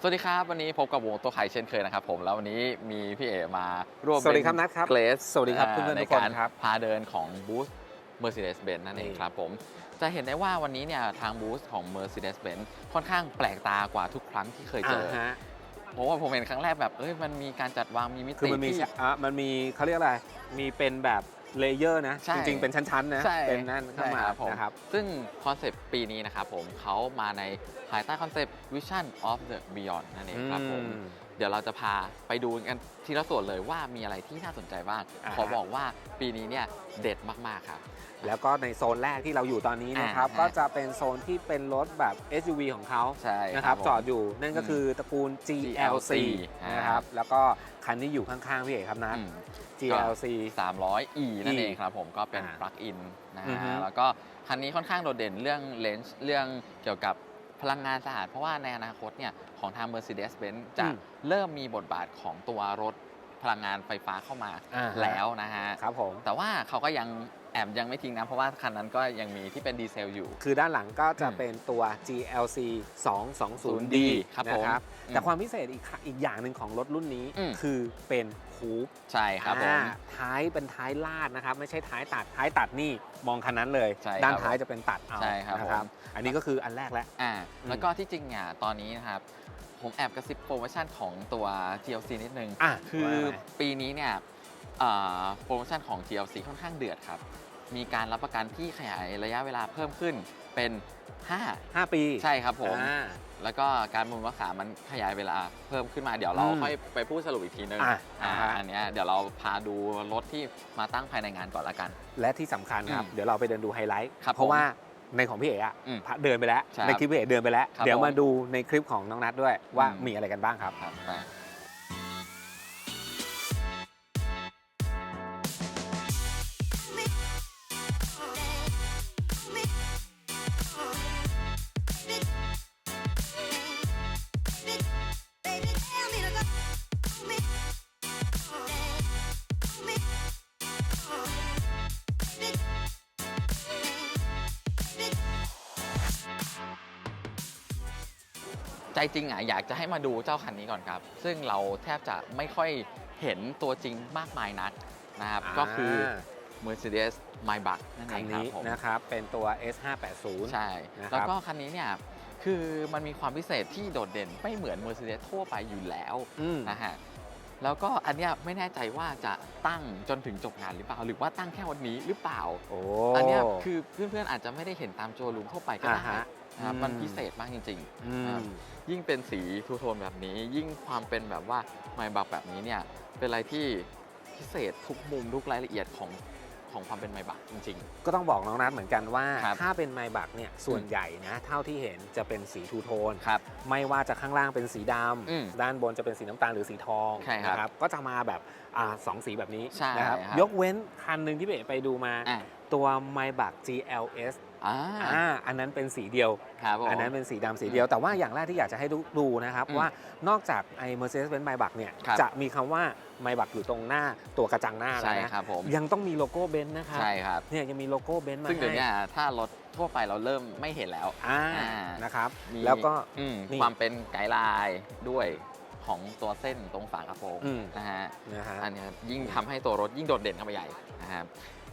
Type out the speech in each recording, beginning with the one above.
สวัสดีครับ วันนี้พบกับวงตัวไข่เช่นเคยนะครับผมแล้ววันนี้มีพี่เอมาร่วมสวัสดีครับนัทครับเกรสสวัสดีครับเพื่อนๆในทุกคนการครับพาเดินของบูธ Mercedes-Benz นั่นเองนี่ครับผมจะเห็นได้ว่าวันนี้เนี่ยทางบูธของ Mercedes-Benz ค่อนข้างแปลกตากว่าทุกครั้งที่เคยเจออฮะเพราะว่าผมเห็นครั้งแรกแบบเอ้ยมันมีการจัดวางมีมิคือติมันมีที่อะมันมีเขาเรียกอะไรมีเป็นแบบ เลเยอร์นะ ใช่จริงๆ เป็นชั้นๆนะ ใช่เป็นนั่นเข้าใช่มาครับผม นะครับ ซึ่งคอนเซปต์ปีนี้นะครับผมเขามาในภายใต้คอนเซปต์ Vision of the Beyond นั่นเองครับผมอืมเดี๋ยวเราจะพาไปดูกันทีละส่วนเลยว่ามีอะไรที่น่าสนใจบ้าง อ่าฮะขอบอกว่าปีนี้เนี่ยเด็ดมากๆครับ แล้วก็ในโซนแรกที่เราอยู่ตอนนี้นะครับ อ่าฮะก็จะเป็นโซนที่เป็นรถแบบ SUV ของเขาใช่นะครับ ผม จอดอยู่นั่นก็คือตระกูล GLC นะครับ แล้วก็ คันที่อยู่ข้างๆพี่เอกครับนะ อืม GLC 300e นั่นเอง E ครับผมก็เป็นอ่าปลั๊กอินนะอือฮึ ฮะแล้วก็คันนี้ค่อนข้างโดดเด่นเรื่องเลนส์เรื่องเกี่ยวกับพลังงานสะอาด เพราะว่าในอนาคตเนี่ยของทาง Mercedes-Benz จะอืมเริ่มมีบทบาทของตัวรถพลังงานไฟฟ้าเข้ามาอ่าฮะแล้วนะฮะ ครับผม แต่ว่าเขาก็ยัง แอบยังไม่ทิ้งนะ เพราะว่าคันนั้นก็ยังมีที่เป็นดีเซลอยู่ คือด้านหลังก็จะอืมเป็นตัว GLC 220D ครับนะผมครับอืมแต่ความพิเศษอีกค่ะอีกอย่างหนึ่งของรถรุ่นนี้อืม คือเป็นคูปใช่ครับผม อ่าท้ายเป็นท้ายลาดนะครับ ไม่ใช่ท้ายตัดท้ายตัดนี่มองคันนั้นเลย ใช่ครับด้านท้ายจะเป็นตัดเอาใช่ครับนะผม อันนี้ก็คืออันแรกแล้ว อ่าอืม แล้วก็ที่จริงเนี่ยตอนนี้นะครับ ผมแอบกระซิบโปรโมชั่นของตัว GLC นิดนึง อะคือว่าไงปีนี้เนี่ยเอ่อ โปรโมชั่นของ GLC ค่อนข้างเดือดครับ มีการรับประกันที่ขยายระยะเวลาเพิ่มขึ้นเป็น5ห้าปีใช่ครับผม อ่า แล้วก็การบำรุงรักษามันขยายเวลาเพิ่มขึ้นมาเดี๋ยวเราอืมค่อยไปพูดสรุปอีกทีนึงอะอ่าอ่าฮะ อันเนี้ยเดี๋ยวเราพาดูรถที่มาตั้งภายในงานก่อนละกัน และที่สำคัญครับ อืมเดี๋ยวเราไปเดินดูไฮไลท์ ครับเพราะว่าในของพี่เอ๋อะอืมเดินไปแล้ว ใช่ครับในคลิปพี่เอ๋เดินไปแล้ว ครับเดี๋ยวผมมาดูในคลิปของน้องนัทด้วยว่าอืม มีอะไรกันบ้างครับ ครับไป ใจจริงอะอยากจะให้มาดูเจ้าคันนี้ก่อนครับ ซึ่งเราแทบจะไม่ค่อยเห็นตัวจริงมากมายนักนะครับ ก็คือ Mercedes Maybach นั่นเอคันงครับนี้ผมนะครับ เป็นตัว S580 ใช่นะครับแล้วก็คันนี้เนี่ยคือมันมีความพิเศษที่โดดเด่นไม่เหมือน Mercedes ทั่วไปอยู่แล้วอืมนะฮะแล้วก็อันเนี้ยไม่แน่ใจว่าจะตั้งจนถึงจบงานหรือเปล่า หรือว่าตั้งแค่วันนี้หรือเปล่าโอ้อันเนี้ยคือเพื่อนๆอาจจะไม่ได้เห็นตามโชว์รูมทั่วไปก็ได้อ่าฮะนะครับอืมมันพิเศษมากจริงๆอืม ยิ่งเป็นสีทูโทนแบบนี้ ยิ่งความเป็นแบบว่าไมบักแบบนี้เนี่ยเป็นอะไรที่พิเศษทุกมุมทุกรายละเอียดของของความเป็นไมบักจริง ก็ต้องบอกน้องนัทเหมือนกันว่า ครับถ้าเป็นไมบักเนี่ยส่วนใหญ่นะ เท่าที่เห็นจะเป็นสีทูโทนๆครับไม่ว่าจะข้างล่างเป็นสีดอืมำด้านบนจะเป็นสีน้ำตาลหรือสีทองใช่ครับนะก็จะมาแบบอ่าสองสีแบบนี้ใช่นะครับ ครับ ยกเว้นคันหนึ่งที่เบ๋ไปดูมาอะ ตัวไมบัก GLS อ่า อ่าอันนั้นเป็นสีเดียว ครับผม อันนั้นเป็นสีดำสีเดียว แต่ว่าอย่างแรกที่อยากจะให้ดูดูนะครับ อืมว่านอกจากไอ้ Mercedes-Benz Maybach เนี่ยครับ จะมีคำว่า Maybach อยู่ตรงหน้าตัวกระจังหน้าแล้ใช่วนะครับผม ยังต้องมีโลโก้เบนซ์นะครับใช่ครับ เนี่ยยังมีโลโก้เบนซ์มาซึ่งเดี๋ยวให้เนี้ถ้ารถทั่วไปเราเริ่มไม่เห็นแล้ว อ่าอ่านะครับ มีแล้วก็ อืมนี่ความเป็นไกด์ไลน์ด้วยของตัวเส้นตรงฝากระโปรงอืม นะฮะนะฮะ อันเนี้ยยิ่งทำให้ตัวรถยิ่งโดดเด่นเข้าไปใหญ่นะครับ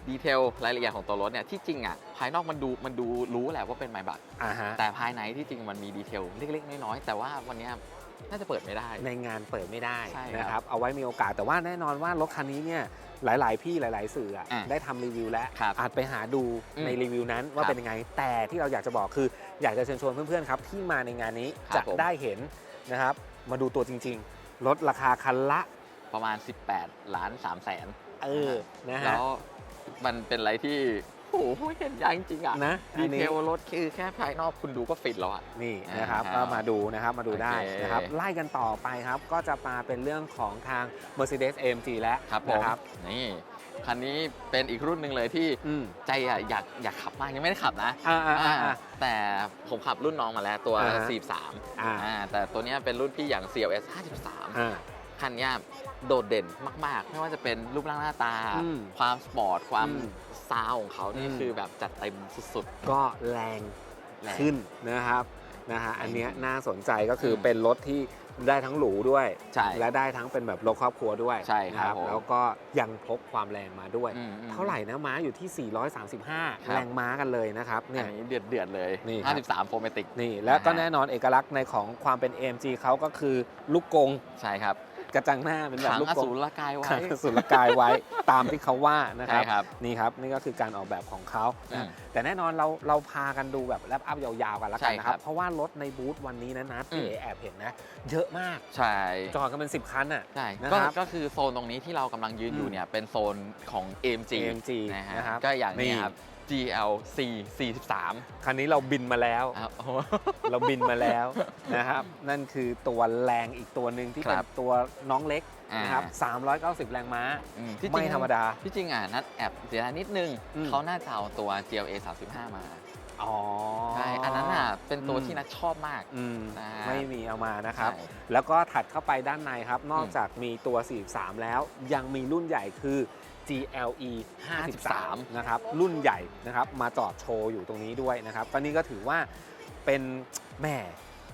ดีเทลรายละเอียดของตัวรถเนี่ยที่จริงอะภายนอกมันดูมันดูรู้แหละว่าเป็นไมบักอ่าฮะแต่ภายในที่จริงมันมีดีเทลเล็ก ๆ น้อยๆแต่ว่าวันเนี้ยน่าจะเปิดไม่ได้ ในงานเปิดไม่ได้ใช่ครับนะครับเอาไว้มีโอกาสแต่ว่าแน่นอนว่ารถคันนี้เนี่ยหลาย ๆ พี่หลาย ๆ สื่ออะอะได้ทำรีวิวแล้วครับอาจไปหาดูอืมในรีวิวนั้นว่าครับเป็นยังไง แต่ที่เราอยากจะบอกคืออยากจะเชิญชวนเพื่อน ๆ ครับ ที่มาในงานนี้ครับจะผม ได้เห็นนะครับ มาดูตัวจริง ๆ ลดราคาคันละประมาณ 18 ล้าน3แสน เออนะแล้ฮะว มันเป็นอะไรที่โอ้โหเห็นยากจริงๆอะนะอัดีนเทนี้ลรถคือแค่ภายนอกคุณดูก็ฟินแล้วอะ นี่นะครับอ่าก็มาดูนะครับมาดูได้โอเคนะครับไล่กันต่อไปครับก็จะมาเป็นเรื่องของทาง Mercedes AMG แล้วครับผม นะครับนี่ คันนี้เป็นอีกรุ่นหนึ่งเลยที่อืมใจอะอยากอยากขับมากยังไม่ได้ขับนะอ่าอ่าอ่าอ่า แต่ผมขับรุ่นน้องมาแล้วตัว อ่าฮะ 43อ่าอ่าแต่ตัวเนี้ยเป็นรุ่นพี่อย่าง CLS 53 อ่าคันเนี้ย โดดเด่นมาก ๆ ไม่ว่าจะเป็นรูปร่างหน้าตา อืมความสปอร์ต ความอืมซาวของเขานี่อืม คือแบบจัดเต็มสุดก็แรงๆแรงขึ้นนะครับนะฮะอันเนี้ยน่าสนใจก็คืออม เป็นรถที่ได้ทั้งหรูด้วย ใช่ และได้ทั้งเป็นแบบรถครอบครัวด้วยใช่ครับนะผม แล้วก็ยังพกความแรงมาด้วย อืมอืม เท่าไหร่นะม้าอยู่ที่ 435 ครับ แรงม้ากันเลยนะครับเนี่อัย นนี้เดือดเดือดๆเลย นี่ครับ 53โฟเมติก นี่ แล้วก็นะฮะ แน่นอนเอกลักษณ์ในของความเป็น AMG เขาก็คือลูกกง ใช่ครับ กระจังหน้าเป็นแบบขังลูกอกงสูรกายไว้ขังอสุรกายไว้ ตามที่เขาว่านะคใช่รับครับ นี่ครับนี่ก็คือการออกแบบของเขาอืนะมแต่แน่นอนเราเราพากันดูแบบแลปอัพยาวๆกันแล้วกันใช่นะคครัรับบเพราะว่ารถในบูธวันนี้นะนัดอืพี่มเอแอบเห็นนะ เยอะมากใช่จอดกันเป็น 10 คันอะใช่นะก็ครับก็คือโซนตรงนี้ที่เรากำลังยืนอยู่อืมเนี่ยเป็นโซนของ AMG AMG นะฮะนะครับก็อย่างนี่นี้ครับ GLC 43 คันนี้เราบินมาแล้ว ครับโอ้โหเราบินมาแล้วนะครับ นั่นคือตัวแรงอีกตัวหนึ่งที่เป็นครับตัวน้องเล็กอ่านนะครับ390 แรงม้า อืมที่จไม่ริงธรรมดา ที่จริงอะนัดแอบเสียดายนิดนึงอืม เขาน่าจะเอาตัว GLA 35 มาอ๋อ ใช่อันนั้นอะเป็นตัวอืม ที่นัดชอบมาก อืมนะ ไม่มีเอามานะครับ ใช่ แล้วก็ถัดเข้าไปด้านในครับ นอกจากมีตัว 43 แล้วยังมีรุ่นใหญ่คือ GLE 53นะครับรุ่นใหญ่นะครับมาจอดโชว์อยู่ตรงนี้ด้วยนะครับก็นี่ก็ถือว่าเป็นแหม่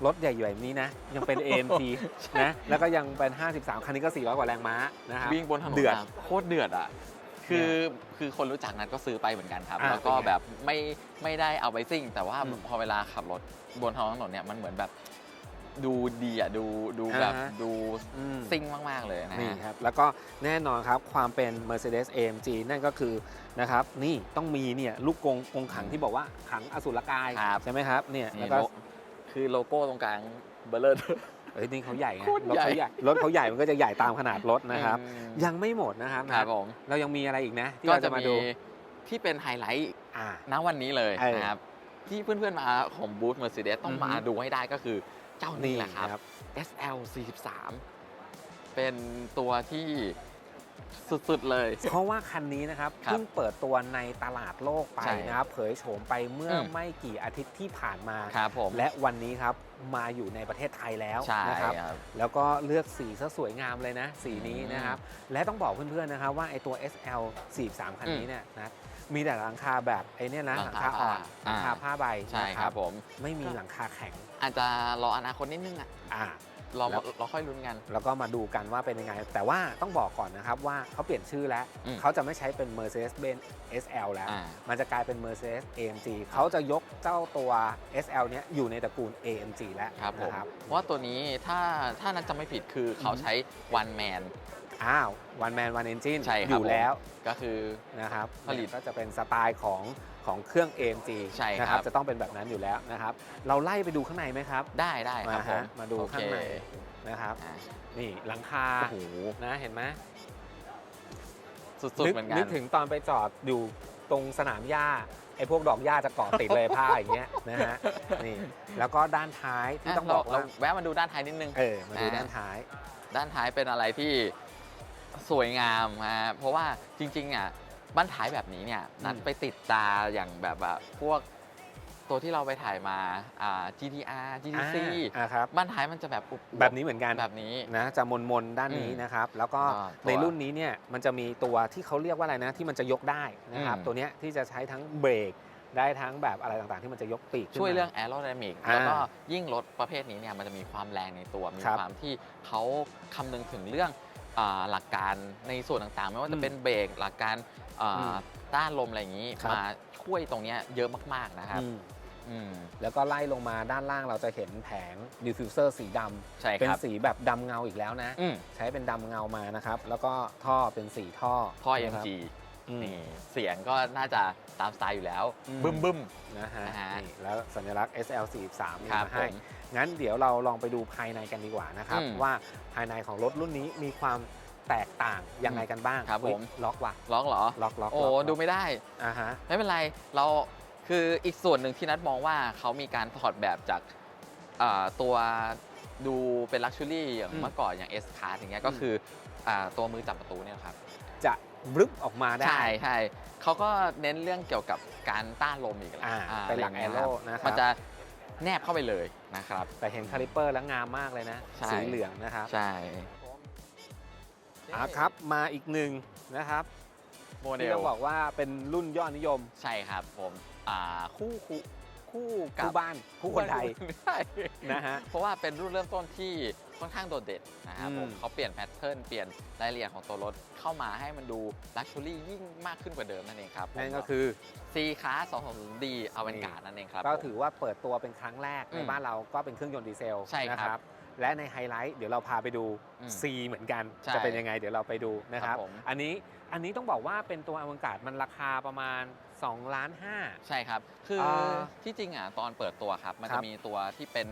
รถใหญ่ๆแบบนี้นะ ยังเป็น AMG นะแล้วก็ยังเป็น 53 คันนี้ก็ 400 กว่าแรงม้านะครับวิ่งบนถนนเดือดะโคตรเดือดอะคือคือคนรู้จักนัดก็ซื้อไปเหมือนกันครับอ่าแล้วก็เป็นไงแบบไม่ไม่ได้เอาไปซิ่ง แต่ว่าอืมพอเวลาขับรถบนท้องถนนเนี่ยมันเหมือนแบบ ดูดีอะดูดูแบบอ่าฮะดูอืม ซิ่งมาก ๆ เลยนะนี่ฮะ ครับ แล้วก็แน่นอนครับความเป็น Mercedes AMG นั่นก็คือนะครับนี่ต้องมีเนี่ยลูกกงกงขังที่บอกว่าขังอสุรกายครับ ใช่ไหมครับเนี่ยนี่แล้วก็โลคือโลโก้ตรงกลางเบลเลอร์ เอ้ยนี่เขาใหญ่ไงโคตรรถเขาใหใหญ่ญ่รถเขาใหญ่มันก็จะใหญ่ตามขนาดรถนะครับ อืมยังไม่หมดนะครับครับนะผม เรายังมีอะไรอีกนะที่ก็เราจะจะมามีดูที่เป็นไฮไลท์อ่า ณวันนี้เลยเออนะครับ ที่เพื่อนๆมาของบูธ Mercedes ต้องอือฮึ มาดูให้ได้ก็คือ เจ้านี้แหละครับครับ SL 43เป็นตัวที่สุดๆเลย เพราะว่าคันนี้นะครับครับเพิ่งเปิดตัวในตลาดโลกไปใช่นะครับเผยโฉมไปเมื่ออมไม่กี่อาทิตย์ที่ผ่านมาครับผมและวันนี้ครับมาอยู่ในประเทศไทยแล้วใช่นะครับครับ แล้วก็เลือกสีซะสวยงามเลยนะ สีนี้อืมนะครับ และต้องบอกเพื่อนๆนะครับว่าไอตัว SL 43 คันนี้อืมเนี่ยนะ มีแต่หลังคาแบบไอเนี่ยนะหหลัลังงคาคาอ่อนหผ้าลังคาอ่าผ้าใบใช่นะครับผมไม่มีหลังคาแข็ง อาจจะรออนาคตนิดนึงอะอ่ารอแล้วเราค่อยลุ้นกัน แล้วก็มาดูกันว่าเป็นยังไง แต่ว่าต้องบอกก่อนนะครับว่าเขาเปลี่ยนชื่อแล้วอืมเขาจะไม่ใช้เป็น Mercedes-Benz SL แล้วอ่ามันจะกลายเป็น Mercedes AMG เขาจะยกเจ้าตัว SL เนี้ยอยู่ในตระกูล AMG แล้วครับผมนะครับเพราะว่าตัวนี้ถ้าถ้านั้นจะไม่ผิดคือเขาอือฮึใช้ one man อ้าว one man one engine ใช่ครับอยู่แล้วก็คือนะครับผลิตเนี่ยก็จะเป็นสไตล์ของของเครื่อง AMG ใช่ครับ นะครับ จะต้องเป็นแบบนั้นอยู่แล้วนะครับ เราไล่ไปดูข้างในไหมครับได้ได้คมารับผมฮะมาดูโอเคข้างในนะครับ อ่านี่หลังคาโอ้โหนะเห็นไหมสุดนึๆกเหมือนกันึนกถึงตอนไปจอดอยู่ตรงสนามหญ้าไอ้พวกดอกหญ้าจะเกาะติดเลยผ้าอย่างเงี้ยนะฮะนี่แล้วก็ด้านท้ายที่อะต้องบเราอกเราว่าแวะมาดูด้านท้ายนิดนึง เออมาดูอ่าด้านท้าย ด้านท้ายเป็นอะไรที่ สวยงามฮะเพราะว่าจริงๆอะบ้านท้ายแบบนี้เนี่ยนัดอืมไปติดตาอย่างแบบว่าพวกตัวที่เราไปถ่ายมาอ่า GTR GTC อ่าครับบ้านท้ายมันจะแบบอุแบบนี้เหมือนกันแบบนี้นะจะมนมนๆด้านนี้อืมนะครับ แล้วก็อ่าตัวในรุ่นนี้เนี่ยมันจะมีตัวที่เขาเรียกว่าอะไรนะที่มันจะยกได้นะครับอืมตัวเนี้ยที่จะใช้ทั้งเบรกได้ทั้งแบบอะไรต่างๆ ที่มันจะยกปีกขึ้นช่วยมาเรื่อง aerodynamic อ่าแล้วก็ยิ่งรถประเภทนี้เนี่ยมันจะมีความแรงในตัว มีครับความที่เขาคำนึงถึงเรื่องอา หลักการในส่วนต่างๆ ไม่ว่าอืจะมเป็นเบรกหลักการอ่าอืมต้านลมอะไรอย่างนี้ครับมาช่วยตรงเนี้ยเยอะมากๆนะครับอืมอืมแล้วก็ไล่ลงมาด้านล่างเราจะเห็นแผงดิฟฟิวเซอร์สีดำใช่เป็นครับสีแบบดำเงาอีกแล้วนะอืมใช้เป็นดำเงามานะครับ แล้วก็ท่อเป็นสีท่อ ท่อนะครับ MG อืมนี่เสียงก็น่าจะตามสไตล์อยู่แล้วอืมบึ้มบึ้มนะฮะนะฮะนี่แล้วสัญลักษณ์ SL43 มีครับมาให้ผม งั้นเดี๋ยวเราลองไปดูภายในกันดีกว่านะครับ อืมว่าภายในของรถรุ่นนี้มีความแตกต่างยังไงกันบ้างครับอุ๊ยผมล็อกว่ะล็อกเหรอ ล็อกล็อกโอ้ ล็อกดูไม่ได้ อ่าฮะ ไม่เป็นไร เราคืออีกส่วนหนึ่งที่นัดมองว่าเขามีการถอดแบบจากอ่าตัวดูเป็นลักชัวรี่อย่างอืมเมื่อก่อนอย่าง S Card อย่างเงี้ยก็อืม คืออ่าตัวมือจับประตูเนี่ยครับ จะบรึบออกมาได้ ใช่ใช่เขาก็เน้นเรื่องเกี่ยวกับการต้านลมอีกแล้วอ่าอ่าเป็นหลักะแอไรโร่ย่างเงี้ยนะคมัรันบจะ แนบเข้าไปเลยนะครับ แต่เห็นคาลิปเปอร์แล้วงามมากเลยนะ ใช่ สีเหลืองนะครับใช่อ่าครับ มาอีกหนึ่งนะครับโมเดที่ลต้องบอกว่าเป็นรุ่นยอดนิยม ใช่ครับผมอ่าคู่คู่ คู่กับ คู่บ้านคู่คนไทยใช่นะฮะ เพราะว่าเป็นรุ่นเริ่มต้นที่ ค่อนข้างโดดเด่นนะครับอืมผมเขาเปลี่ยนแพทเทิร์นเปลี่ยนรายละเอียดของตัวรถเข้ามาให้มันดูลักชัวรี่ยิ่งมากขึ้นกว่าเดิมนั่นเองครับนั่นก็คือ C Class 220D อเวนการ์นั่นเองครับก็ผมถือว่าเปิดตัวเป็นครั้งแรกอืมในบ้านเราก็เป็นเครื่องยนต์ดีเซลใช่ครับนะและในไฮไลท์เดี๋ยวเราพาไปดูอืม C เหมือนกันใช่จะเป็นยังไงเดี๋ยวเราไปดูนะครับครับผมอันนี้อันนี้ต้องบอกว่าเป็นตัวอวกาศมันราคาประมาณ2ล้าน5ใช่ครับ คืออ่าที่จริงอะตอนเปิดตัวครับ มันครัจะบมีตัวที่เป็น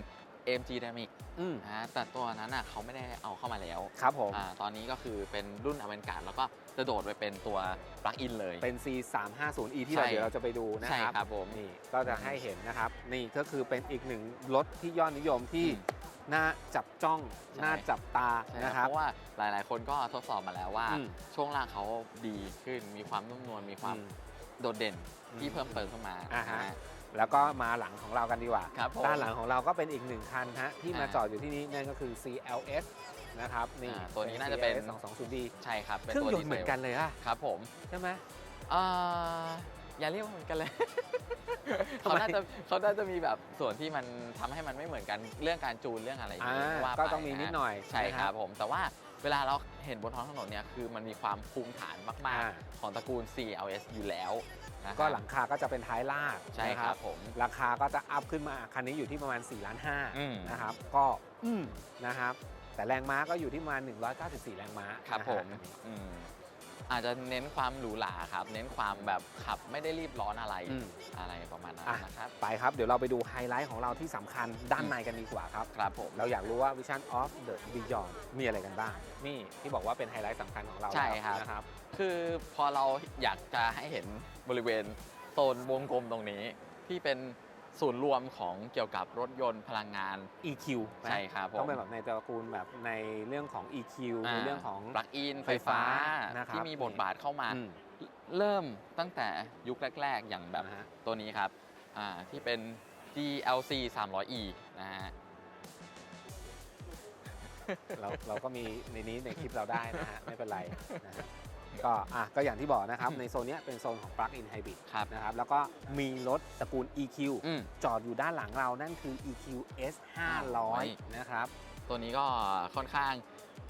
AMG Dynamic อืมนะแต่ตัวนั้นอะเขาไม่ได้เอาเข้ามาแล้วครับผมอ่าตอนนี้ก็คือเป็นรุ่นอเวนการ์แล้วก็จะโดดไปเป็นตัวปลั๊กอินเลย เป็น C 3 5 0 E ที่ใช่เราเดี๋ยวเราจะไปดูนะใช่ครับครับผมนี่ก็จะให้เห็นนะครับ นี่ก็คือเป็นอีกหนึ่งรถที่ยอดนิยมที่อืมน่าจับจ้องใช่ น่าจับตาใช่นะคครัรับบเพราะว่าหลาย ๆ คนก็ทดสอบมาแล้วว่า อืมช่วงล่างเขาดีขึ้นมีความนุ่มนวลมีความอืมโดดเด่นที่อืมเพิ่มเติมเข้ามาอ่าฮะนะฮะ แล้วก็มาหลังของเรากันดีกว่า ครับผมด้านหลังของเราก็เป็นอีกหนึ่งคันฮะที่มาอ่าจอดอยู่ที่นี่นั่นก็คือ CLS นะครับนี่อ่าตัวนี้น่าจะเป็น 2 2 0 d ใช่ครับเครื่องยนต์เหมือนกันเลยอะครับผมใช่ไหม อ่าอย่าเรียกว่าเหมือนกันเลยทำไมเขาน่าจะเขาน่าจะมีแบบส่วนที่มันทำให้มันไม่เหมือนกันเรื่องการจูนเรื่องอะไรอย่างอ่านี้ว่าก็ไปต้องมีนิดหน่อยใช่นะ ครับผมแต่ว่าเวลาเราเห็นบนท้องถนนเนี่ยคือมันมีความภูมิฐานมากอ่า ๆ ของตระกูล CLS อยู่แล้ว นะครับก็หลังคาก็จะเป็นท้ายลากใช่นะครับผม ราคาก็จะอัพขึ้นมาคันนี้อยู่ที่ประมาณ4ล้านอืม5นะครับ ก็อืมนะครับ แต่แรงม้าก็อยู่ที่ประมาณ194 แรงม้าครับนะฮะผมอันนี้ อืมอาจจะเน้นความหรูหราครับ เน้นความแบบขับไม่ได้รีบร้อนอะไรอืม อะไรประมาณนั้นอะนะครับ ไปครับ เดี๋ยวเราไปดูไฮไลท์ของเราที่สำคัญด้านในกันดีกว่าครับ ครับผม เราอยากรู้ว่า Vision of the Beyond มีอะไรกันบ้าง นี่ที่บอกว่าเป็นไฮไลท์สำคัญของเราใช่แล้วครับ นะครับ คือพอเราอยากจะให้เห็น บริเวณโซนวงกลมตรงนี้ ที่เป็นศูนย์รวมของเกี่ยวกับรถยนต์พลังงาน EQ นะใช่ครับผม ต้องเป็นแบบในตระกูลแบบในเรื่องของ EQ ในเรื่องของ ปลั๊กอินไฟไฟฟ้าฟ้านะครับที่มีบทบาทเข้ามา อืมเริ่มตั้งแต่ยุคแรก ๆ อย่างแบบนะฮะ ตัวนี้ครับอ่าที่เป็น GLC 300E นะฮะ เราเราก็มีในนี้ในคลิปเราได้นะฮะ ไม่เป็นไรนะฮะ ก็อะก็อย่างที่บอกนะครับในโซนเนี้ยเป็นโซนของ Plug-in Hybrid ครับนะครับแล้วก็มีรถตระกูล EQ อืม จอดอยู่ด้านหลังเรานั่นคือ EQ S 500นะครับ ตัวนี้ก็ค่อนข้าง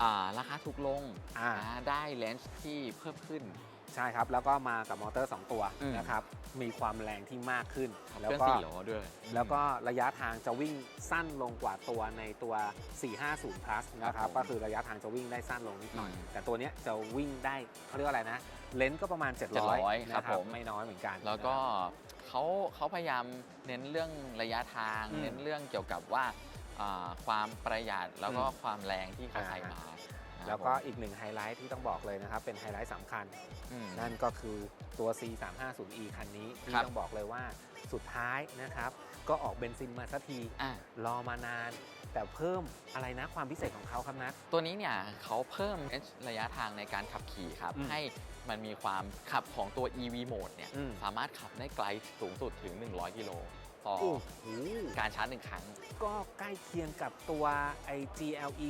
อ่าราคาถูกลงอ่านะได้เลนส์ที่เพิ่มขึ้น ใช่ครับ แล้วก็มากับมอเตอร์ 2 ตัวอืม นะครับ มีความแรงที่มากขึ้นขับแล้วเคลื่อนก็ สี่ล้อด้วย แล้วก็ระยะทางจะวิ่งสั้นลงกว่าตัวในตัว 450 plus นะครับผมก็คือระยะทางจะวิ่งได้สั้นลงนิดหน่อย อืมแต่ตัวเนี้ยจะวิ่งได้เขาเรียกว่าอะไรนะ เลนส์ก็ประมาณ 700 700นะครับผม ไม่น้อยเหมือนกันแล้วก็เขาเขาพยายามเน้นเรื่องระยะทาง อืมเน้นเรื่องเกี่ยวกับว่าอ่าความประหยัดแล้วก็ความแรงที่เขาใช้มา แล้วก็ครับอีกหนึ่งไฮไลท์ที่ต้องบอกเลยนะครับ เป็นไฮไลท์สำคัญผมอืมนั่นก็คือตัว C 3 5 0 E คันนี้ ที่ครับต้องบอกเลยว่าสุดท้ายนะครับ ก็ออกเบนซินมาสักทีอะรอมานาน แต่เพิ่มอะไรนะความพิเศษของเขาครับนัทตัวนี้เนี่ยเขาเพิ่มระยะทางในการขับขี่ครับอืมให้มันมีความขับของตัว EV Mode เนี่ยอืมสามารถขับได้ไกลสูงสุดถึง 100 กิโลต่อโอ้โหการชาร์จหนึ่งครั้ง ก็ใกล้เคียงกับตัวไอ GLE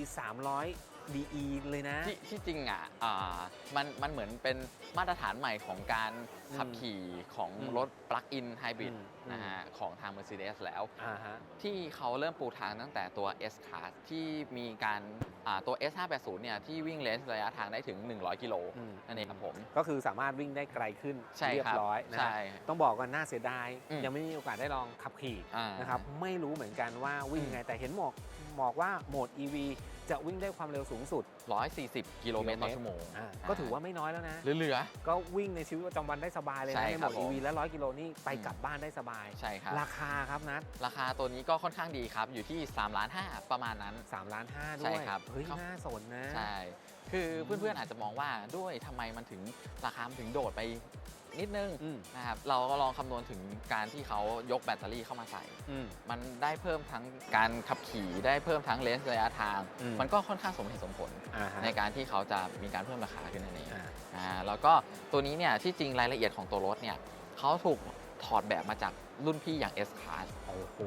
300 DE เลยนะ ที่ที่จริงอะอ่ามันมันเหมือนเป็นมาตรฐานใหม่ของการขับขี่ของอืมรถปลั๊กอินไฮบริดอืมนะฮะของทาง Mercedes แล้ว อ่าฮะ ที่เขาเริ่มปูทางตั้งแต่ตัว S Class ที่มีการอ่าตัว S 5 8 0เนี่ยที่วิ่งเลนส์ระยะทางได้ถึง 100 กิโลอืม นั่นเองครับผม ก็คือสามารถวิ่งได้ไกลขึ้นใช่เรียครับบร้อยนะใช่ ต้องบอกกันน่าเสียดาย อืม ยังไม่มีโอกาสได้ลองขับขี่อ่านะครับไม่รู้เหมือนกันว่าวิ่งยังไงแต่เห็นหมอก บอกว่าโหมด EV จะวิ่งได้ความเร็วสูงสุด 140 กิโลเมตรต่อชั่วโมงอ่าก็ถือว่าไม่น้อยแล้วนะ เหลือ ก็วิ่งในชีวิตประจำวันได้สบายเลยใช่นะในโหครัมบดผม EV และร้อยกิโลนี่ไปอืมกลับบ้านได้สบาย ๆ ใช่ครับ ราคาครับนัดราคาตัวนี้ก็ค่อนข้างดีครับ อยู่ที่3ล้าน5ประมาณนั้น 3ล้าน5ด้ใช่วยครับเฮ้ยครับ น่าสนนะ ใช่ คืออืมเพื่อนๆอาจจะมองว่าด้วยทำไมมันถึงราคามันถึงโดดไป นิดนึงอืม นะครับเราก็ลองคำนวณถึงการที่เขายกแบตเตอรี่เข้ามาใส่ อืม มันได้เพิ่มทั้งการขับขี่ได้เพิ่มทั้งเลนส์ระยะทาง อืม มันก็ค่อนข้างสมเหตุสมผล อ่าฮะในการที่เขาจะมีการเพิ่มราคาขึ้นนั่นเอง อ่า อ่าแล้วก็ตัวนี้เนี่ยที่จริงรายละเอียดของตัวรถเนี่ยเขาถูก ถอดแบบมาจากรุ่นพี่อย่าง S Class โอ้โห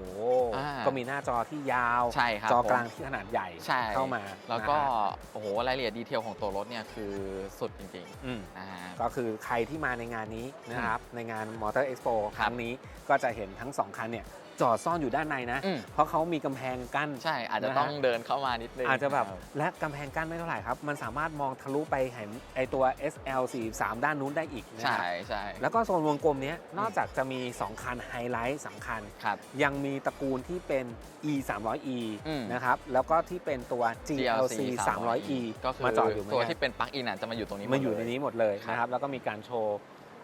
อ่าก็มีหน้าจอที่ยาวใช่ครับจอผมกลางที่ขนาดใหญ่ใช่เข้ามา แล้วก็นะฮะโอ้โหรายละเอียดดีเทลของตัวรถเนี่ยคือสุดจริงอืมๆนะฮะก็คือใครที่มาในงานนี้นะครับในงาน Motor Expo คครับรั้งนี้ก็จะเห็นทั้งสองคันเนี่ย จอดซ่อนอยู่ด้านในนะ อืม เพราะเขามีกำแพงกั้น ใช่อาจจะนะฮะ ต้องเดินเข้ามานิดนึงอาจจะแบบครับและกำแพงกั้นไม่เท่าไหร่ครับ มันสามารถมองทะลุไปเห็นไอตัว SL 43ด้านนู้นได้อีกนะใช่ครับใช่แล้วก็โซนวงกลมเนี้ยนอกจากจะมี 2 คันไฮไลท์สำคัญ ครับ ยังมีตระกูลที่เป็น E 3 0 0 E อืม นะครับ แล้วก็ที่เป็นตัว GLC 3 0 0 E ก็คือมาจอดอยู่เหมือนตัวกันที่เป็นปลั๊กอินอะจะมาอยู่ตรงนี้หดมาอยู่ในเลนี้หมดเลยครับ นะครับ แล้วก็มีการโชว์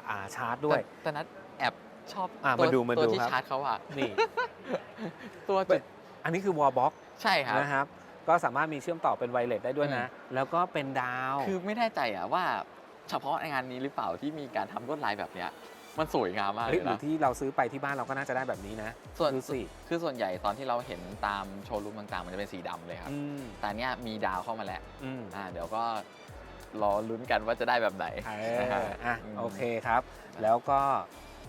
อ่าชาร์จด้วย แต่แต่นัดแอบ ชอบอะตัวมาดูมาตัวดูที่ครับ ชาร์จเขาอะนี่ ตัวจุดอันนี้คือ wall box ใช่ครับ นะครับ ก็สามารถมีเชื่อมต่อเป็นไวเลสได้ด้วยนะ แล้วก็เป็นดาวคือไม่แน่ใจอะว่า เฉพาะในงานนี้หรือเปล่าที่มีการทำลวดลายแบบเนี้ย มันสวยงามมากเลเฮ้ยยหรือนะที่เราซื้อไปที่บ้านเราก็น่าจะได้แบบนี้นะส่วนดูสิคือส่วนใหญ่ตอนที่เราเห็นตามโชว์รูมต่างๆ มันจะเป็นสีดำเลยครับอืมแต่เนี้ยมีดาวเข้ามาแล้วอืม อ่าเดี๋ยวก็รอลุ้นกันว่าจะได้แบบไหนเอนะอฮะอะอืมโอเคครับ แล้วก็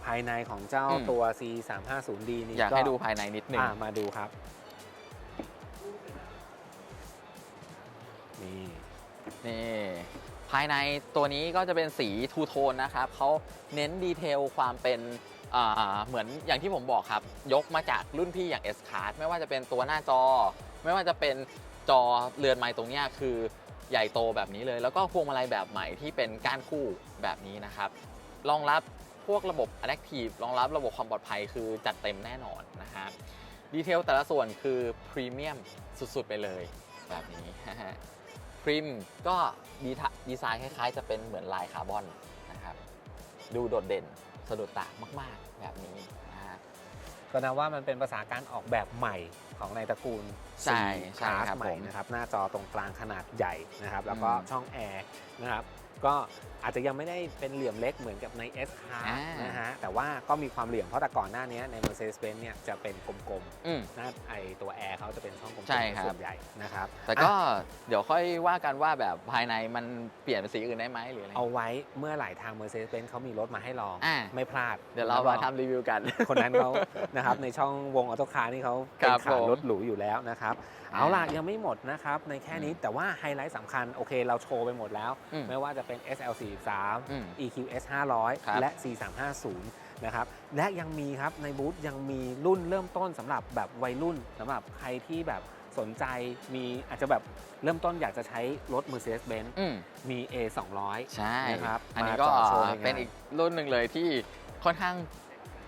ภายในของเจ้าอืม ตัว C 3 5 0 D นี่อยากให้ดูภายในนิดหนึ่งอะมาดูครับ นี่ นี่ภายในตัวนี้ก็จะเป็นสีทูโทนนะครับเขาเน้นดีเทลความเป็นอ่าเหมือนอย่างที่ผมบอกครับ ยกมาจากรุ่นพี่อย่าง S Card ไม่ว่าจะเป็นตัวหน้าจอ ไม่ว่าจะเป็นจอเรือนไม้ตรงเนี้ยคือใหญ่โตแบบนี้เลย แล้วก็พวงมาลัยแบบใหม่ที่เป็นก้านคู่แบบนี้นะครับรองรับ พวกระบบ Adaptive รองรับระบบความปลอดภัยคือจัดเต็มแน่นอนนะครับดีเทลแต่ละส่วนคือพรีเมียมสุด ๆ ไปเลย แบบนี้พริมก็ดีทะดีไซน์คล้าย ๆ จะเป็นเหมือนลายคาร์บอนนะครับ ดูโดดเด่นสะดุดตามาก ๆ แบบนี้นะฮะก็นับว่ามันเป็นภาษาการออกแบบใหม่ของในตระกูลใช่ C ใช่ Class ครับใหม่ผมนะครับหน้าจอตรงกลางขนาดใหญ่นะครับ แล้วก็อืมช่องแอร์นะครับ ก็ อาจจะยังไม่ได้เป็นเหลี่ยมเล็กเหมือนกับใน S Class อ่านนะฮะแต่ว่าก็มีความเหลี่ยมเพราะแต่ก่อนหน้านี้ใน Mercedes-Benz เนี่ยจะเป็นกลมอืม ๆหน้าไอตัวแอร์เขาจะเป็นช่องกลมๆใช่ครับ ส่วนใหญ่นะครับแต่ก็อะเดี๋ยวค่อยว่ากันว่าแบบภายในมันเปลี่ยนเป็นสีอื่นได้ไหมหรืออะไร เอาไว้เมื่อไหร่ทาง Mercedes-Benz เขามีรถมาให้ลอง อ่า ไม่พลาดเดี๋ยวเรามาทำรีวิวกัน คนนั้นเขา นะครับในช่องวงออโตคาร์นี่เขาครัเป็นบขาผมรถหรูอยู่แล้วนะครับ เอาล่ะ ยังไม่หมดนะครับ ในแค่นี้อืมแต่ว่าไฮไลท์สำคัญ โอเคเราโชว์ไปหมดแล้ว อืม ไม่ว่าจะเป็น SL43 อืม EQS ครับ 500 และ C350 นะครับ และยังมีครับ ในบูธยังมีรุ่นเริ่มต้นสำหรับแบบวัยรุ่นสำหรับใครที่แบบสนใจมีอาจจะแบบเริ่มต้นอยากจะใช้รถ Mercedes-Benz อืมมี A200 ใช่นะครับอันนี้มาก็จอดโชว์ในงาน เป็นอีกรุ่นหนึ่งเลยที่ค่อนข้าง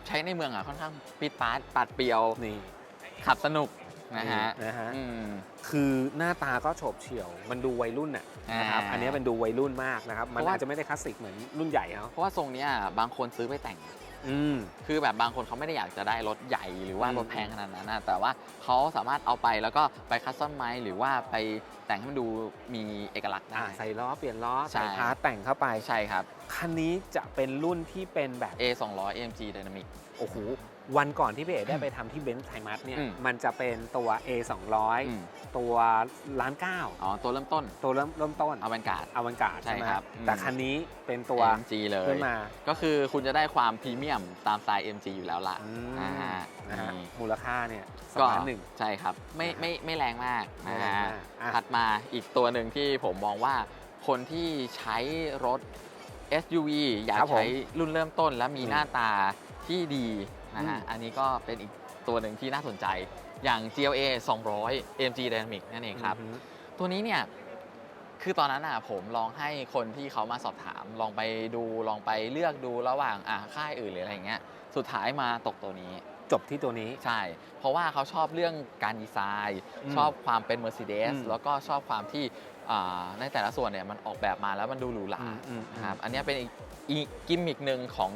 ใช้ในเมืองอะค่อนข้างปิดปาร์ตปัดเปรียว นี่ ขับสนุก นะฮะนะฮะอืม คือหน้าตาก็โฉบเฉี่ยว มันดูวัยรุ่นน่ะนะครับอ่าอันนี้เป็นดูวัยรุ่นมากนะครับ มันเพราะว่า อาจจะไม่ได้คลาสสิกเหมือนรุ่นใหญ่เขาเพราะว่าทรงเนี้ยบางคนซื้อไปแต่ง อืม คือแบบบางคนเขาไม่ได้อยากจะได้รถใหญ่หรือว่าอืม รถแพงขนาดนั้นนะแต่ว่าเขาสามารถเอาไปแล้วก็ไปคัสตอมไมหรือว่าไปแต่งให้มันดูมีเอกลักษณ์ได้ อ่าใส่ล้อเปลี่ยนล้อใช่ ใส่พาร์ทแต่งเข้าไปใช่ครับ คันนี้จะเป็นรุ่นที่เป็นแบบ A 2 0 0 AMG Dynamic โอ้โหวันก่อนที่พี่เอกได้ไปทำที่เบนซ์ไทมัสเนี่ย อืมมันจะเป็นตัว A อืม 200ตัวล้านเก้าอ๋อ ตัวเริ่มต้นตัวเริ่มเริ่มต้นอเวนการ์ด อวันการ์ดใช่ใช่ไหมครับอืมแต่คันนี้เป็นตัว AMG เลย ขึ้นมา ก็คือคุณจะได้ความพรีเมียมตามสไตล์ AMG อยู่แล้วล่ะอืมอ่านะฮะนี่มูลค่าเนี่ยสองก็ล้านหนึ่ง ใช่ครับ ไม่นะฮะไม่ไม่แรงมากไม่นะแรงฮะมากอะถัดมาอีกตัวหนึ่งที่ผมมองว่าคนที่ใช้รถ SUV อยากครับผมใช้รุ่นเริ่มต้นและมีอืม หน้าตาที่ดี นะฮะอืมอันนี้ก็เป็นอีกตัวหนึ่งที่น่าสนใจอย่าง GLA 200 AMG Dynamic นั่นเองครับอือฮึตัวนี้เนี่ยคือตอนนั้นอะผมลองให้คนที่เขามาสอบถาม ลองไปดูลองไปเลือกดูระหว่างอะค่ายอื่นหรืออะไรอย่างเงี้ยสุดท้ายมาตกตัวนี้จบที่ตัวนี้ใช่ เพราะว่าเขาชอบเรื่องการดีไซน์อืมชอบความเป็น Mercedes อืมแล้วก็ชอบความที่อ่าในแต่ละส่วนเนี่ยมันออกแบบมาแล้วมันดูหรูหราอืมอืมนะครับอันเนี้ยเป็นอีกอีกกิมมิกหนึ่งของ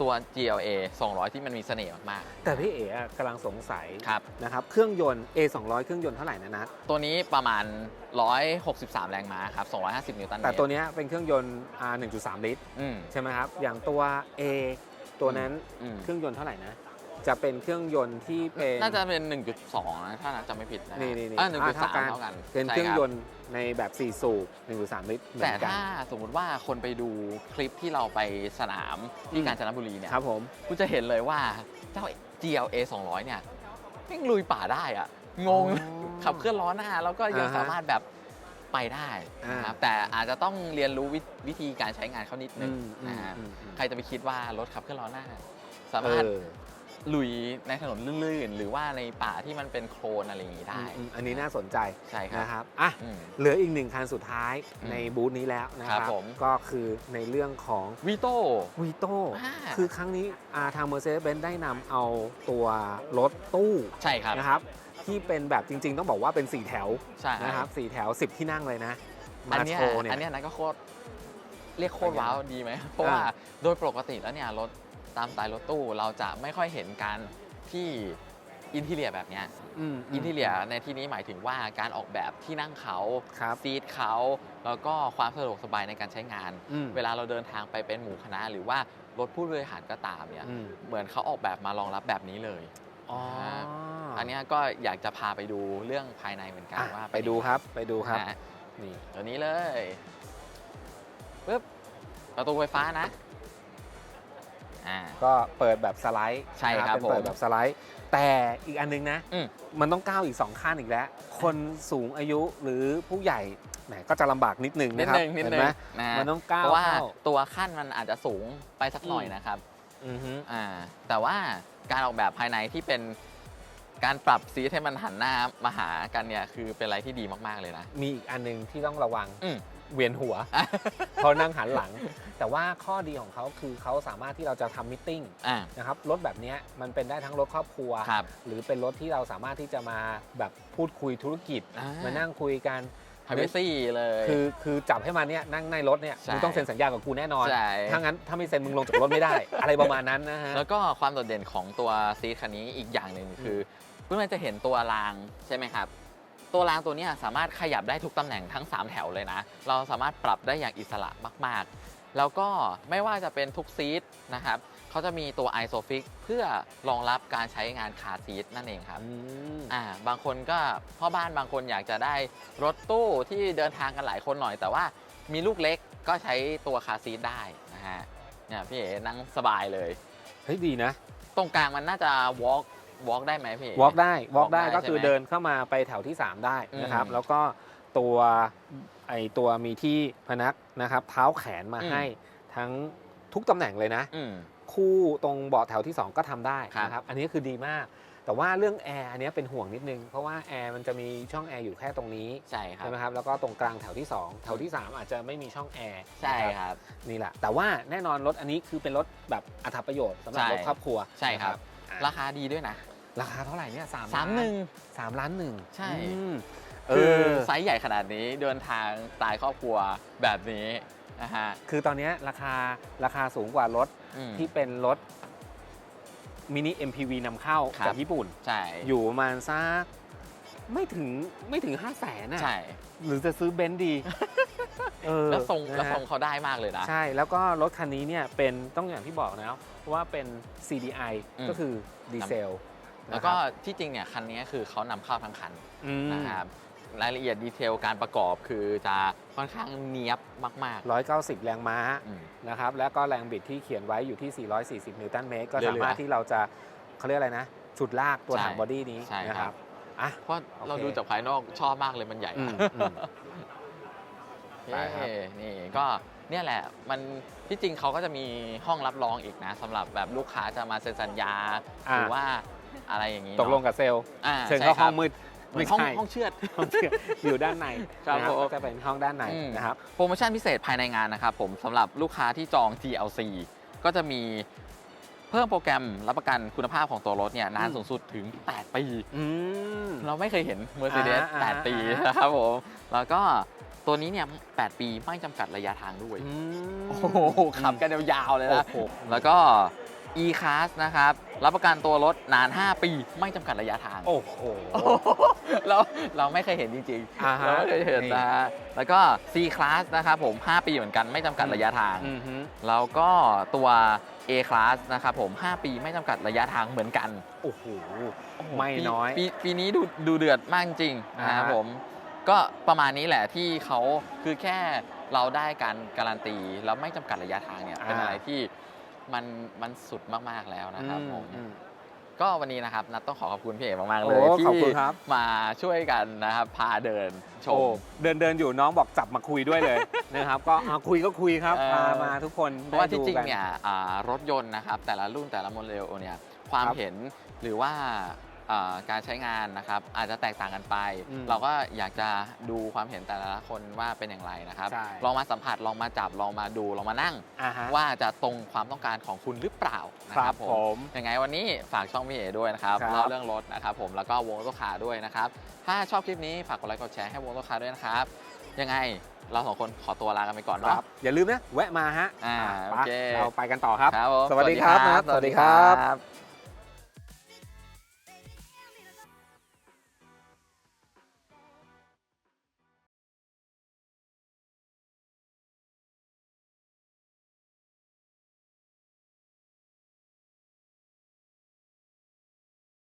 ตัว GLA 200 ที่มันมีเสน่ห์มาก แต่พี่เอ๋อะกำลังสงสัยๆ ครับ นะครับเครื่องยนต์ A 2 0 0เครื่องยนต์เท่าไหร่นะนัทตัวนี้ประมาณ 163 แรงม้าครับ 250 นิวตันเมแต่ตรตัวเนี้ยเป็นเครื่องยนต์ R 1.3 ลิตร อืมใช่ไหมครับ อย่างตัว A ตัวนั้นอืมเครื่องยนต์เท่าไหร่นะ จะเป็นเครื่องยนต์ที่เป็นน่าจะเป็น 1.2 นะถ้าจำไม่ผิดนะฮะนี่นี่นี่อ่าอ่า1.3 เท่ากันเป็นใช่เครื่องบยนต์ในแบบ4สูบ1.3ลิตรเหมืแต่อนกันถ้าสมมุติว่าคนไปดูคลิปที่เราไปสนามที่อืมกาญจนบุรีเนี่ยครับผมคุณจะเห็นเลยว่าเจ้า GLA 200 เนี่ยแม่งลุยป่าได้อะงงอ๋อขับเคลื่อนล้อหน้า แล้วก็ยังอ่าฮะสามารถแบบไปได้อ่านนะครับแต่อาจจะต้องเรียนรู้วิวิธีการใช้งานเขานิดนึงอืมอืมนะฮะอืมอืมใครจะไปคิดว่ารถขับเคลื่อนล้อหน้า สาเอมารถอ ลุยในถนนลื่นๆ หรือว่าในป่าที่มันเป็นโคลนอะไรอย่างนี้ได้ อืมอันนี้น่าสนใจใช่ครับ นะครับอะอืม เหลืออีกหนึ่งคันสุดท้ายอืมในบูธนี้แล้วนะคครัรับบผม ก็คือในเรื่องของวีโต้ วีโต้อ่า คือครั้งนี้อ่าทาง Mercedes-Benz ได้นำเอาตัวรถตู้ใช่ครับนะครับ ที่เป็นแบบจริง ๆ ต้องบอกว่าเป็น 4 แถวใช่นะครับ4แถว 10 ที่นั่งเลยนะอัมานเนี้ยโชว์เนี่ย อันเนี้ยนะก็โคตรเรียกโคตรเป็นไงว้าวดีไหมเพราะว่า โดยปกติแล้วเนี่ยรถ ตามสไตล์รถตู้เราจะไม่ค่อยเห็นการที่อินทีเลียแบบเนี้ยอืมอินทีเลียในที่นี้หมายถึงว่าการออกแบบที่นั่งเขาครับซีทเขาแล้วก็ความสะดวกสบายในการใช้งานอืมเวลาเราเดินทางไปเป็นหมู่คณะ หรือว่ารถผู้บริหารก็ตามเนี่ยอืมเหมือนเขาออกแบบมารองรับแบบนี้เลยอ๋ออันเนี้ยก็อยากจะพาไปดูเรื่องภายในเหมือนกันอะว่า ไปดูครับไปดูครับนะฮะนี่ตัวนี้เลยปึ๊บประตูไฟฟ้านะ อ่า ก็เปิดแบบสไลด์ใช่ครับนะเป็นเปิดผมแบบสไลด์ แต่อีกอันนึงนะ อืม มันต้องก้าวอีก 2 ขั้นอีกแล้ว คนสูงอายุหรือผู้ใหญ่แหมก็จะลำบากนิดนึงนิดนะครับนึงนิดเห็นนึไหงมนะฮะมันต้องก้าวเพราะว่าเข้าตัวขั้นมันอาจจะสูงไปสักหน่อยอืมนะครับ อือฮึ อ่าแต่ว่าการออกแบบภายในที่เป็นการปรับซีทให้มันหันหน้ามาหากันเนี่ยคือเป็นอะไรที่ดีมาก ๆ เลยนะ มีอีกอันนึงที่ต้องระวัง อืม เวียนหัวเพราะนั่งหันหลัง แต่ว่าข้อดีของเขาคือเขาสามารถที่เราจะทำมิทติ้งอ่า นะครับรถแบบเนี้ยมันเป็นได้ทั้งรถครอบครัว ครับหรือเป็นรถที่เราสามารถที่จะมาแบบพูดคุยธุรกิจ อ่าม มานั่งคุยกัน ไฮเวซี่เลย คือคือจับให้มันเนี่ยนั่งในรถเนี่ยใช่ มึงต้องเซ็นสัญญากับกูแน่นอน ใช่ ถ้างั้นถ้าไม่เซ็นมึงลงจากรถไม่ได้ อะไรประมาณนั้นนะฮะ แล้วก็ความโดดเด่นของตัวซีทคันนี้อีกอย่างหนึ่งคือเพื่อนๆจะเห็นตัวรางใช่ไหมครับ ตัวรางตัวเนี้ยสามารถขยับได้ทุกตำแหน่งทั้ง 3 แถวเลยนะ เราสามารถปรับได้อย่างอิสระมาก ๆ แล้วก็ไม่ว่าจะเป็นทุกซีทนะครับเขาจะมีตัว ISOFIX เพื่อรองรับการใช้งานคาร์ซีทนั่นเองครับอืมอ่าบางคนก็พ่อบ้านบางคนอยากจะได้รถตู้ที่เดินทางกันหลายคนหน่อย แต่ว่ามีลูกเล็กก็ใช้ตัวคาร์ซีทได้นะฮะเนี่ยพี่เอ๋นั่งสบายเลยเฮ้ยดีนะ ตรงกลางมันน่าจะ walk walk ได้ไหมพี่ walk ได้ walk ได้ได้ก็คือใช่ไหมเดินเข้ามาไปแถวที่ 3 ได้นะครับ อืมแล้วก็ตัวไอตัวมีที่พนักนะครับ เท้าแขนมาอืม ให้ทั้งทุกตำแหน่งเลยนะ อืม คู่ตรงเบาะแถวที่ 2 ก็ทำได้ครับ นะครับ อันนี้คือดีมาก แต่ว่าเรื่องแอร์อันนี้เป็นห่วงนิดนึง เพราะว่าแอร์มันจะมีช่องแอร์อยู่แค่ตรงนี้ใช่ครับ ใช่ไหมครับ แล้วก็ตรงกลางแถวที่ 2 แถวที่ 3 อาจจะไม่มีช่องแอร์ใช่นะครับครับ นี่แหละ แต่ว่าแน่นอนรถอันนี้คือเป็นรถแบบอัตประโยชน์สำหรับใช่รถครอบครัวใช่ครับ นะ ราคาดีด้วยนะ ราคาเท่าไหร่เนี่ยสามสามหนึ่งสามล้านหนึ่งใช่อืมเอคืออไซส์ใหญ่ขนาดนี้เดินทางสไตล์ครอบครัวแบบนี้นะฮะคือตอนเนี้ยราคาราคาสูงกว่ารถอืมที่เป็นรถมินิ MPV นำเข้าครับจากญี่ปุ่น ใช่ อยู่ประมาณสักไม่ถึงไม่ถึง5 0 0แสนนะใช่ หรือจะซื้อเบนซ์ดีเออแล้วทรงนะแล้วฮะทรงเขาได้มากเลยนะ ใช่ แล้วก็รถคันนี้เนี่ยเป็นต้องอย่างที่บอกนะ ว่าเป็น CDI อืม ก็คือดีเซลแล้วก็ที่จริงเนี่ยคันนี้คือเขานำเข้าทั้งคันนะครับรายละเอียดดีเทลการประกอบคือจะค่อนข้างเนียบมากร้อยเก้าสิบแรงม้าๆอืม นะครับแล้วก็แรงบิดที่เขียนไว้อยู่ที่ 440 นิวตันเมตรก็เหลือๆสามารถที่เราจะเขาเรียกอะไรนะฉุดลากตัวใช่ถังบอดี้นี้ใช่นะคครัรับ บอะ เพราะเราโอเค ดูจากภายนอกชอบมากเลยมันใหญ่อืมอืม ไปครับเย้นี่ก็ เนี่ยแหละมันที่จริงเขาก็จะมีห้องรับรองอีกนะสำหรับแบบลูกค้าจะมาเซ็นสัญญาอ่า หรือว่าอะไรอย่างนี้ตกลงเนาะกับเซลล์อ่าเชิญใช่เข้าคห้รัอบงมืดเหมือไม่นห้องใช่ห้องเชือด ห้องเชื่ออยู่ด้านในครับนะผม ก็จะเป็นห้องด้านในอืมนะครับ โปรโมชั่นพิเศษภายในงานนะครับผมสำหรับลูกค้าที่จอง GLC ก็จะมีเพิ่มโปรแกรมรับประกันคุณภาพของตัวรถเนี่ยนานอืม สูงสุดถึง 8 ปี อืม เราไม่เคยเห็น Mercedes อ่าอ่า8 ปีอ่านะครับผม แล้วก็ ตัวนี้เนี่ย8ปีไม่จำกัดระยะทางด้วยอืมโอ้โหขับกันยาวๆเลยนะโอ้โหแล้วก็ e-class นะครับ รับประกันตัวรถนาน 5 ปี ไม่จำกัดระยะทาง โอ้โห เราเราไม่เคยเห็นจริงอ่าๆฮะเราไม่เคยเห็นนะฮะแล้วก็ C class นะครับผม 5 ปีเหมือนกันไม่จำกัดระยะทางอือฮึแล้วก็ตัว A class นะครับผม 5 ปีไม่จำกัดระยะทางเหมือนกัน โอ้โหโอ้โหไม่ปีน้อยปีปีนี้ดูดูเดือดมากจริงๆอ่าฮะนะครับผม ก็ประมาณนี้แหละที่เขาคือแค่เราได้การการันตี แล้วไม่จำกัดระยะทางเนี่ยเป็นอะไรที่มันมันสุดมากๆแล้วนะครับผมอืมก็วันนี้นะครับนัดต้องขอขอบคุณพี่เอกมากๆโอ้เลยขอบที่คุณครับมาช่วยกันนะครับพาเดินชโอ้มเดินเดินอยู่น้องบอกจับมาคุยด้วยเลยนะครับ ก็เอาคุยก็คุยครับเออพามาทุกคนเพราะว่าได้ที่ดูจริงกันเนี่ยอ่ารถยนต์นะครับแต่ละรุ่นแต่ละโมเดลเนี่ยความครับเห็นหรือว่าอ่า การใช้งานนะครับ อาจจะแตกต่างกันไปอืมเราก็อยากจะดูความเห็นแต่ละคนว่าเป็นอย่างไรนะครับใช่ลองมาสัมผัสลองมาจับลองมาดูลองมานั่งอ่าฮะว่าจะตรงความต้องการของคุณหรือเปล่านะคครัรับบผผมมยังไงวันนี้ฝากช่องพี่เอด้วยนะครับครับเล่าเรื่องรถนะครับผมแล้วก็วงรถขาด้วยนะครับ ถ้าชอบคลิปนี้ฝากกดไลค์กดแชร์ให้วงรถขาด้วยนะครับ ยังไงเราสองคนขอตัวลากันไปก่อนคเนาะรับอย่าลืมนะ แวะมาฮะอ่าไปโอเคเราไปกันต่อครับครับผมสวัสดีครับนะสวัสดีครับ สวัสดีครับ